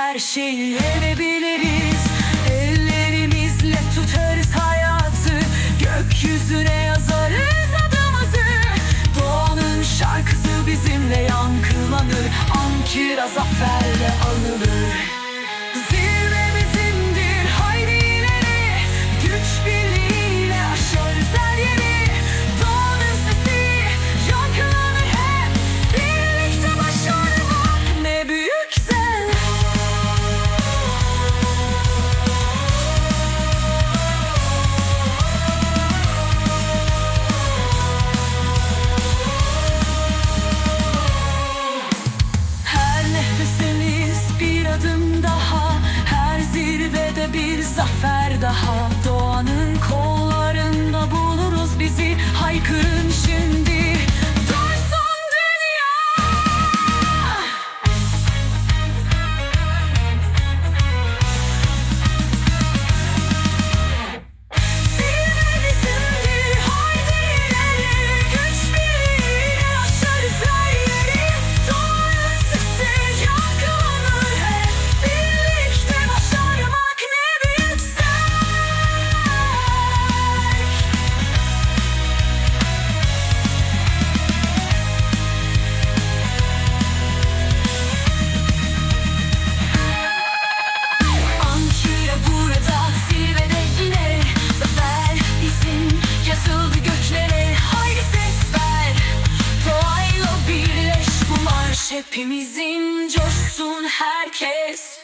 her şeyi yenebiliriz. Ellerimizle tutarız hayatı Gökyüzüne yazarız adımızı. Doğanın şarkısı bizimle yankılanır Ankira zaferle anılır. zafer daha Doğanın kollarında buluruz bizi. Haykırın şimdi. Hepimizin coşsun herkes.